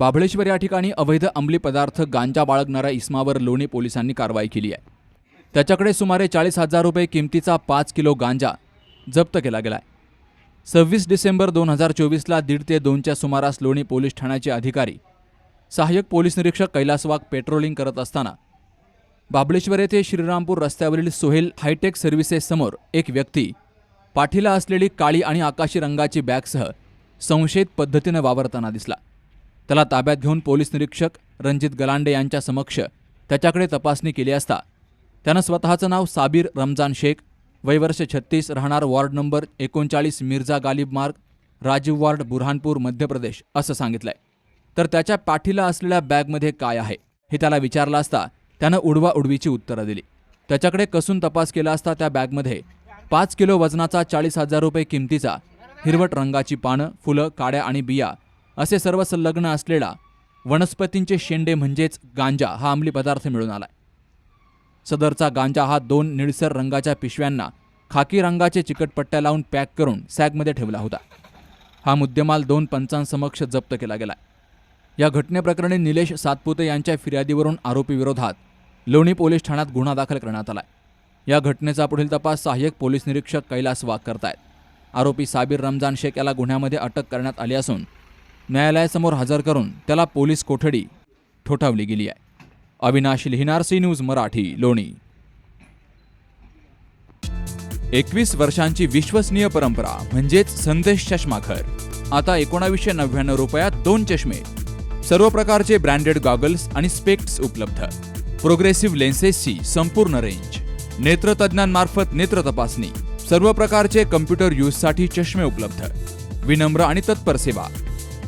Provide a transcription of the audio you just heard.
बाभळेश्वर या ठिकाणी अवैध अंमली पदार्थ गांजा बाळगणाऱ्या इस्मावर लोणी पोलिसांनी कारवाई केली आहे. त्याच्याकडे सुमारे चाळीस हजार रुपये किमतीचा पाच किलो गांजा जप्त केला गेला आहे सव्वीस डिसेंबर दोन हजार चोवीसला दीड ते दोनच्या सुमारास लोणी पोलीस ठाण्याचे अधिकारी सहाय्यक पोलीस निरीक्षक कैलास वाघ पेट्रोलिंग करत असताना बाबळेश्वर येथे श्रीरामपूर रस्त्यावरील सोहेल हायटेक सर्व्हिसेससमोर एक व्यक्ती पाठीला असलेली काळी आणि आकाशी रंगाची बॅगसह संशयित पद्धतीनं वावरताना दिसला. त्याला ताब्यात घेऊन पोलीस निरीक्षक रणजित गलांडे यांच्या समक्ष त्याच्याकडे तपासणी केली असता त्यानं स्वतःचं नाव साबीर रमजान शेख वयवर्ष छत्तीस राहणार वॉर्ड नंबर एकोणचाळीस मिर्झा गालिब मार्ग राजीव वॉर्ड बुरहानपूर मध्य प्रदेश असं सांगितलंय. तर त्याच्या पाठीला असलेल्या बॅगमध्ये काय आहे हे त्याला विचारलं असता त्यानं उडवा उडवीची उत्तरं दिली. त्याच्याकडे कसून तपास केला असता त्या बॅगमध्ये पाच किलो वजनाचा चाळीस हजार रुपये किमतीचा हिरवट रंगाची पानं फुलं काड्या आणि बिया असे सर्व संलग्न असलेला वनस्पतींचे शेंडे म्हणजेच गांजा हा अंमली पदार्थ मिळून आलाय. सदरचा गांजा हा दोन निळसर रंगाच्या पिशव्यांना खाकी रंगाचे चिकटपट्ट्या लावून पॅक करून सॅगमध्ये ठेवला होता. हा मुद्देमाल दोन पंचांसमक्ष जप्त केला गेला या घटनेप्रकरणी निलेश सातपुते यांच्या फिर्यादीवरून आरोपीविरोधात लोणी पोलीस ठाण्यात गुन्हा दाखल करण्यात आलाय. या घटनेचा पुढील तपास सहाय्यक पोलीस निरीक्षक कैलास वाघ करतायत. आरोपी साबीर रमजान शेख याला गुन्ह्यामध्ये अटक करण्यात आली असून न्यायालयासमोर हजर करून त्याला पोलीस कोठडी ठोठावली गेली आहे. Avinash Lihinar C news Marathi Loni. एकवीस वर्षांची विश्वसनीय परंपरा म्हणजेच संदेश चष्माघर. आता एकोणावीसशे नव्याण्णव रुपयात दोन चष्मे. सर्व प्रकारचे ब्रँडेड गॉगल्स आणि स्पेक्ट्स उपलब्ध. प्रोग्रेसिव्ह लेन्सेसची संपूर्ण रेंज. नेत्रतज्ञांमार्फत नेत्र तपासणी. सर्व प्रकारचे कम्प्युटर यूजसाठी चष्मे उपलब्ध. विनम्र आणि तत्पर सेवा.